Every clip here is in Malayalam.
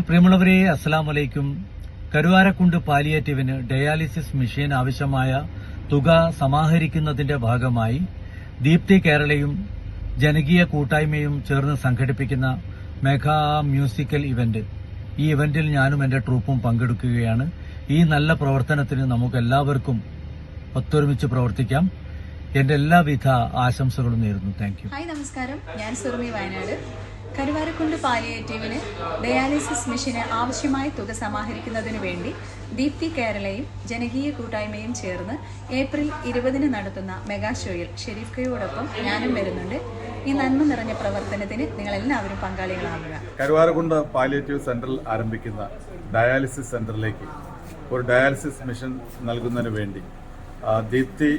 പ്രിയമുള്ളവരെ അസ്സാം വലൈക്കും കരുവാരക്കുണ്ട് പാലിയേറ്റീവിന് ഡയാലിസിസ് മെഷീൻ ആവശ്യമായ തുക സമാഹരിക്കുന്നതിന്റെ ഭാഗമായി ദീപ്തി കേരളയും ജനകീയ കൂട്ടായ്മയും ചേർന്ന് സംഘടിപ്പിക്കുന്ന മെഗാ മ്യൂസിക്കൽ ഇവന്റ്. ഈ ഇവന്റിൽ ഞാനും എന്റെ ട്രൂപ്പും പങ്കെടുക്കുകയാണ്. ഈ നല്ല പ്രവർത്തനത്തിന് നമുക്ക് എല്ലാവർക്കും ഒത്തൊരുമിച്ച് പ്രവർത്തിക്കാം. എന്റെ എല്ലാവിധ ആശംസകളും നേരുന്നു. Thank you. നമസ്കാരം. ഞാൻ കരുവാരക്കുണ്ട് പാലിയേറ്റീവിന് ഡയാലിസിസ് മെഷീന് ആവശ്യമായ തുക സമാഹരിക്കുന്നതിനു വേണ്ടി ദീപ്തി കേരളയും ജനകീയ കൂട്ടായ്മയും ചേർന്ന് ഏപ്രിൽ ഇരുപതിന് നടത്തുന്ന മെഗാ ഷോയിൽ ഷെരീഫ് കയോടൊപ്പം ഞാനും വരുന്നുണ്ട്. ഈ നന്മ നിറഞ്ഞ പ്രവർത്തനത്തിന് നിങ്ങളെല്ലാവരും പങ്കാളികളാവുക കരുവാരക്കുണ്ട് പാലിയേറ്റീവ് സെന്ററിൽ ആരംഭിക്കുന്ന ഡയാലിസിസ് സെന്ററിലേക്ക് ഒരു ഡയാലിസിസ് മിഷൻ നൽകുന്നതിന് വേണ്ടി ദീപ്തി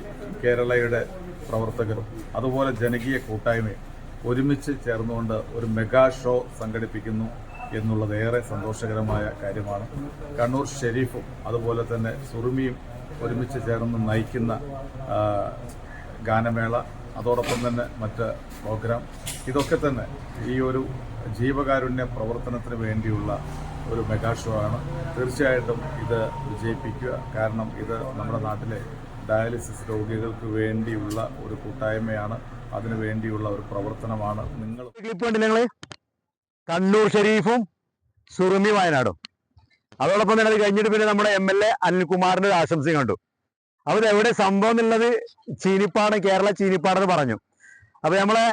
കേരളയുടെ പ്രവർത്തകരും അതുപോലെ ജനകീയ കൂട്ടായ്മയും ഒരുമിച്ച് ചേർന്നുകൊണ്ട് ഒരു മെഗാ ഷോ സംഘടിപ്പിക്കുന്നു എന്നുള്ളത് ഏറെ സന്തോഷകരമായ കാര്യമാണ്. കണ്ണൂർ ഷെരീഫും അതുപോലെ തന്നെ സുറുമിയും ഒരുമിച്ച് ചേർന്ന് നയിക്കുന്ന ഗാനമേള അതോടൊപ്പം തന്നെ മറ്റ് പ്രോഗ്രാം. ഇതൊക്കെ തന്നെ ഈ ഒരു ജീവകാരുണ്യ പ്രവർത്തനത്തിന് വേണ്ടിയുള്ള ഒരു മെഗാ ഷോ ആണ്. തീർച്ചയായിട്ടും ഇത് വിജയിപ്പിക്കുക. കാരണം ഇത് നമ്മുടെ നാട്ടിലെ ഡയാലിസിസ് രോഗികൾക്ക് വേണ്ടിയുള്ള ഒരു കൂട്ടായ്മയാണ്. അതിനു വേണ്ടിയുള്ള ഒരു പ്രവർത്തനമാണ് നിങ്ങൾ. കണ്ണൂർ ഷെരീഫും സുറുമി വയനാടും. അതോടൊപ്പം തന്നെ അത് കഴിഞ്ഞിട്ട് പിന്നെ നമ്മുടെ എം എൽ എ അനിൽകുമാറിന്റെ ഒരു ആശംസയും കണ്ടു. ഇത് എവിടെ സംഭവം എന്നുള്ളത് ചീനിപ്പാട് കേരള ചീനിപ്പാടെന്ന് പറഞ്ഞു. അപ്പൊ നമ്മളെ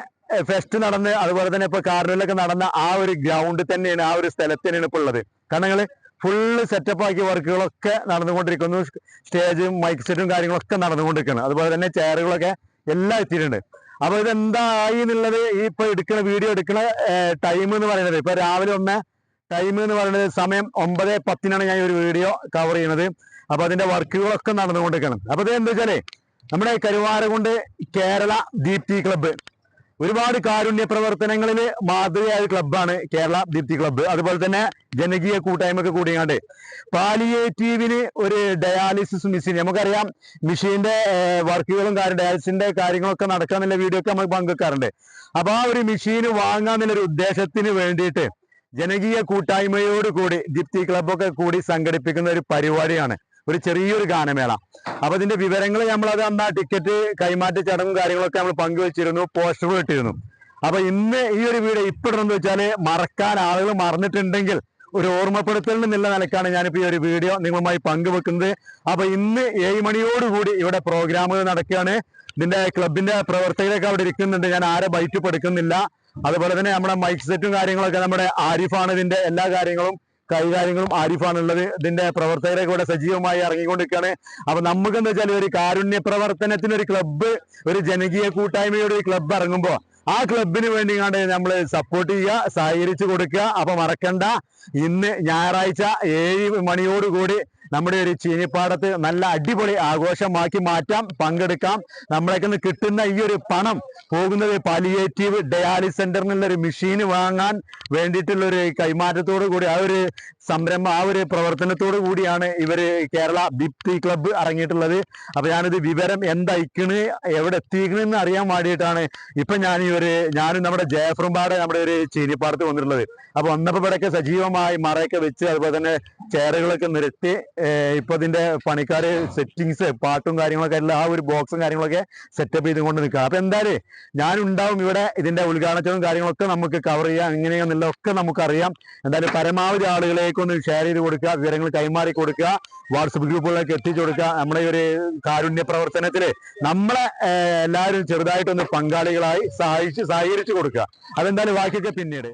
ഫെസ്റ്റ് നടന്ന് അതുപോലെ തന്നെ ഇപ്പൊ കാർണിവലൊക്കെ നടന്ന ആ ഒരു ഗ്രൗണ്ടിൽ തന്നെയാണ് ആ ഒരു സ്ഥലത്ത് തന്നെയാണ് ഇപ്പൊ ഉള്ളത്. കാരണം നിങ്ങൾ ഫുള്ള് സെറ്റപ്പ് ആക്കിയ വർക്കുകളൊക്കെ നടന്നുകൊണ്ടിരിക്കുന്നു. സ്റ്റേജും മൈക്ക് സെറ്റും കാര്യങ്ങളൊക്കെ നടന്നുകൊണ്ടിരിക്കുകയാണ്. അതുപോലെ തന്നെ ചെയറുകളൊക്കെ എല്ലാം എത്തിയിട്ടുണ്ട്. അപ്പൊ ഇത് എന്തായി എന്നുള്ളത് ഈ ഇപ്പൊ എടുക്കുന്ന വീഡിയോ എടുക്കുന്ന ടൈം എന്ന് പറയുന്നത്. ഇപ്പൊ രാവിലെ ഒന്ന് ടൈം എന്ന് പറയുന്നത് സമയം ഒമ്പത് പത്തിനാണ് ഞാൻ ഒരു വീഡിയോ കവർ ചെയ്യുന്നത്. അപ്പൊ അതിന്റെ വർക്കുകളൊക്കെ നടന്നുകൊണ്ടിരിക്കണം അപ്പൊ ഇത് എന്താ വെച്ചാലേ നമ്മുടെ കരുവാരകുണ്ട് കേരള ദീപ്തി ക്ലബ്ബ് ഒരുപാട് കാരുണ്യ പ്രവർത്തനങ്ങളിൽ മാതൃകയായ ക്ലബ്ബാണ് കേരള ദീപ്തി ക്ലബ്ബ് അതുപോലെ തന്നെ ജനകീയ കൂട്ടായ്മയൊക്കെ കൂടിയാണ്ട്. പാലിയേറ്റീവിന് ഒരു ഡയാലിസിസ് മെഷീൻ നമുക്കറിയാം മെഷീന്റെ വർക്കുകളും കാര്യം ഡയാലിസിന്റെ കാര്യങ്ങളൊക്കെ നടക്കാന്നുള്ള വീഡിയോ ഒക്കെ നമ്മൾ പങ്കുവെക്കാറുണ്ട് അപ്പൊ ആ ഒരു മെഷീൻ വാങ്ങാന്നുള്ളൊരു ഉദ്ദേശത്തിന് വേണ്ടിയിട്ട് ജനകീയ കൂട്ടായ്മയോട് കൂടി ദീപ്തി ക്ലബ്ബൊക്കെ കൂടി സംഘടിപ്പിക്കുന്ന ഒരു പരിപാടിയാണ്. ഒരു ചെറിയൊരു ഗാനമേള. അപ്പൊ ഇതിന്റെ വിവരങ്ങൾ നമ്മൾ അത് അന്ന് ആ ടിക്കറ്റ് കൈമാറ്റ ചടങ്ങും കാര്യങ്ങളൊക്കെ നമ്മൾ പങ്കുവച്ചിരുന്നു പോസ്റ്ററുകൾ ഇട്ടിരുന്നു. അപ്പൊ ഇന്ന് ഈ ഒരു വീഡിയോ ഇപ്പിടണമെന്ന് വെച്ചാൽ മറക്കാൻ ആളുകൾ മറന്നിട്ടുണ്ടെങ്കിൽ ഒരു ഓർമ്മപ്പെടുത്തൽ എന്നുള്ള നിലക്കാണ് ഞാനിപ്പോ ഈ ഒരു വീഡിയോ നിങ്ങളുമായി പങ്കുവെക്കുന്നത്. അപ്പൊ ഇന്ന് ഏഴ് മണിയോടുകൂടി ഇവിടെ പ്രോഗ്രാമുകൾ നടക്കുകയാണ്. ഇതിന്റെ ക്ലബിന്റെ പ്രവർത്തകരൊക്കെ അവിടെ ഇരിക്കുന്നുണ്ട്. ഞാൻ ആരെ ബൈറ്റ് എടുക്കുന്നില്ല അതുപോലെ തന്നെ നമ്മുടെ മൈക്ക് സെറ്റും കാര്യങ്ങളൊക്കെ നമ്മുടെ ആരിഫാണ് ഇതിന്റെ എല്ലാ കാര്യങ്ങളും കൈകാര്യങ്ങളും ആരിഫാണുള്ളത്. ഇതിന്റെ പ്രവർത്തകരെ കൂടെ സജീവമായി ഇറങ്ങിക്കൊണ്ടിരിക്കുകയാണ്. അപ്പൊ നമുക്ക് എന്താ വെച്ചാൽ ഒരു കാരുണ്യ പ്രവർത്തനത്തിന് ഒരു ക്ലബ്ബ് ഒരു ജനകീയ കൂട്ടായ്മയുടെ ഒരു ക്ലബ്ബ് ഇറങ്ങുമ്പോ ആ ക്ലബിന് വേണ്ടി കണ്ട് നമ്മൾ സപ്പോർട്ട് ചെയ്യുക സഹകരിച്ചു കൊടുക്കുക. അപ്പൊ മറക്കണ്ട. ഇന്ന് ഞായറാഴ്ച ഏഴ് മണിയോടുകൂടി നമ്മുടെ ഒരു ചീനിപ്പാടത്ത് നല്ല അടിപൊളി ആഘോഷമാക്കി മാറ്റാം പങ്കെടുക്കാം. നമ്മളൊക്കെ കിട്ടുന്ന ഈ ഒരു പണം പോകുന്നത് പാലിയേറ്റീവ് ഡയാലിസ് സെന്ററിനുള്ള ഒരു മെഷീൻ വാങ്ങാൻ വേണ്ടിയിട്ടുള്ള ഒരു കൈമാറ്റത്തോടു കൂടി ആ ഒരു സംരംഭം ആ ഒരു പ്രവർത്തനത്തോടു കൂടിയാണ് ഇവർ കേരള ബിപ്തി ക്ലബ്ബ് ഇറങ്ങിയിട്ടുള്ളത് അപ്പൊ ഞാനിത് വിവരം എന്തായിക്കണ് എവിടെ എത്തിക്കണെന്ന് അറിയാൻ വേണ്ടിയിട്ടാണ് ഇപ്പൊ ഞാൻ ഈ ഒരു ഞാനും നമ്മുടെ ജയഫ്രംപാട് നമ്മുടെ ഒരു ചീനിപ്പാടത്ത് വന്നിട്ടുള്ളത്. അപ്പൊ വന്നപ്പോ ഇവിടെയൊക്കെ സജീവമായി മറയൊക്കെ വെച്ച് അതുപോലെ തന്നെ ചെയറുകളൊക്കെ നിരത്തി ഇപ്പൊ ഇതിന്റെ പണിക്കാര് സെറ്റിങ്സ് പാട്ടും കാര്യങ്ങളൊക്കെ എല്ലാം ആ ഒരു ബോക്സും കാര്യങ്ങളൊക്കെ സെറ്റപ്പ് ചെയ്തുകൊണ്ട് നിൽക്കുക അപ്പൊ എന്തായാലും ഞാൻ ഉണ്ടാവും ഇവിടെ ഇതിന്റെ ഉദ്ഘാടനവും കാര്യങ്ങളൊക്കെ നമുക്ക് കവർ ചെയ്യാം. നമുക്ക് നമുക്കറിയാം. എന്തായാലും പരമാവധി ആളുകളിലേക്ക് ഒന്ന് ഷെയർ ചെയ്ത് കൊടുക്കുക വിവരങ്ങൾ കൈമാറി കൊടുക്കുക വാട്സപ്പ് ഗ്രൂപ്പുകളിലേക്ക് എത്തിച്ചു കൊടുക്കുക. നമ്മുടെ ഒരു കാരുണ്യ പ്രവർത്തനത്തിൽ നമ്മളെ എല്ലാവരും ചെറുതായിട്ടൊന്ന് പങ്കാളികളായി സഹായിച്ച് സഹകരിച്ചു കൊടുക്കുക. അതെന്തായാലും ബാക്കിയൊക്കെ പിന്നീട്.